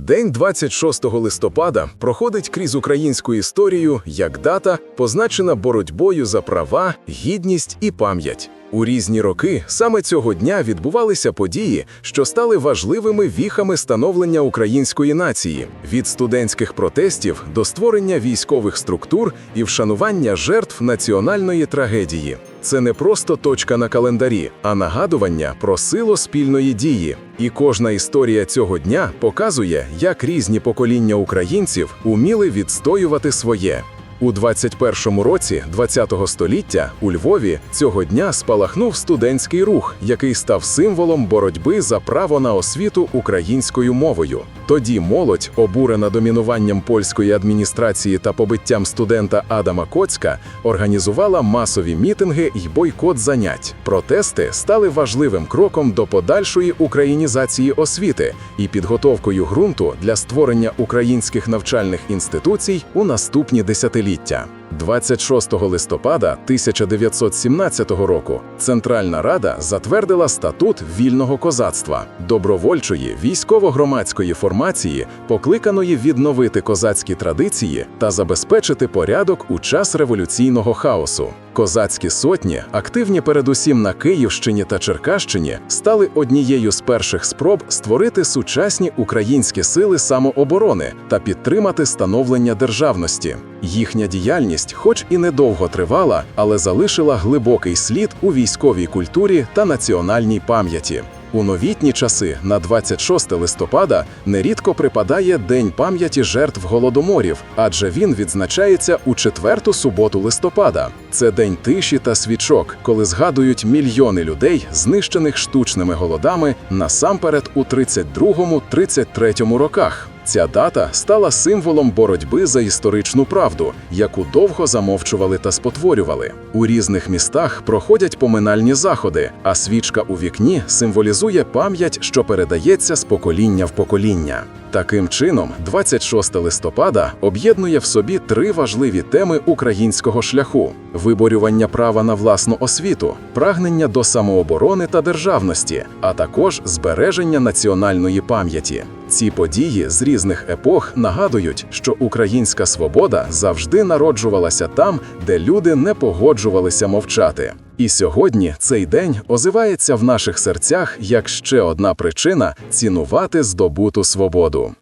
День 26 листопада проходить крізь українську історію як дата, позначена боротьбою за права, гідність і пам'ять. У різні роки саме цього дня відбувалися події, що стали важливими віхами становлення української нації від студентських протестів до створення військових структур і вшанування жертв національної трагедії. Це не просто точка на календарі, а нагадування про силу спільної дії. І кожна історія цього дня показує, як різні покоління українців уміли відстоювати своє. У 21-му році 20-го століття у Львові цього дня спалахнув студентський рух, який став символом боротьби за право на освіту українською мовою. Тоді молодь, обурена домінуванням польської адміністрації та побиттям студента Адама Коцька, організувала масові мітинги й бойкот занять. Протести стали важливим кроком до подальшої українізації освіти і підготовкою ґрунту для створення українських навчальних інституцій у наступні десятиліття. 26 листопада 1917 року Центральна Рада затвердила статут вільного козацтва, добровольчої військово-громадської формації, покликаної відновити козацькі традиції та забезпечити порядок у час революційного хаосу. Козацькі сотні, активні передусім на Київщині та Черкащині, стали однією з перших спроб створити сучасні українські сили самооборони та підтримати становлення державності. Їхня діяльність, хоч і недовго тривала, але залишила глибокий слід у військовій культурі та національній пам'яті. У новітні часи на 26 листопада нерідко припадає День пам'яті жертв голодоморів, адже він відзначається у четверту суботу листопада. Це день тиші та свічок, коли згадують мільйони людей, знищених штучними голодами насамперед у 32-33 роках. Ця дата стала символом боротьби за історичну правду, яку довго замовчували та спотворювали. У різних містах проходять поминальні заходи, а свічка у вікні символізує пам'ять, що передається з покоління в покоління. Таким чином, 26 листопада об'єднує в собі три важливі теми українського шляху: виборювання права на власну освіту, прагнення до самооборони та державності, а також збереження національної пам'яті. Ці події з різних епох нагадують, що українська свобода завжди народжувалася там, де люди не погоджувалися мовчати. І сьогодні цей день озивається в наших серцях як ще одна причина цінувати здобуту свободу.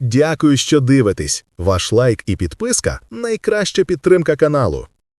Дякую, що дивитесь. Ваш лайк і підписка найкраща підтримка каналу.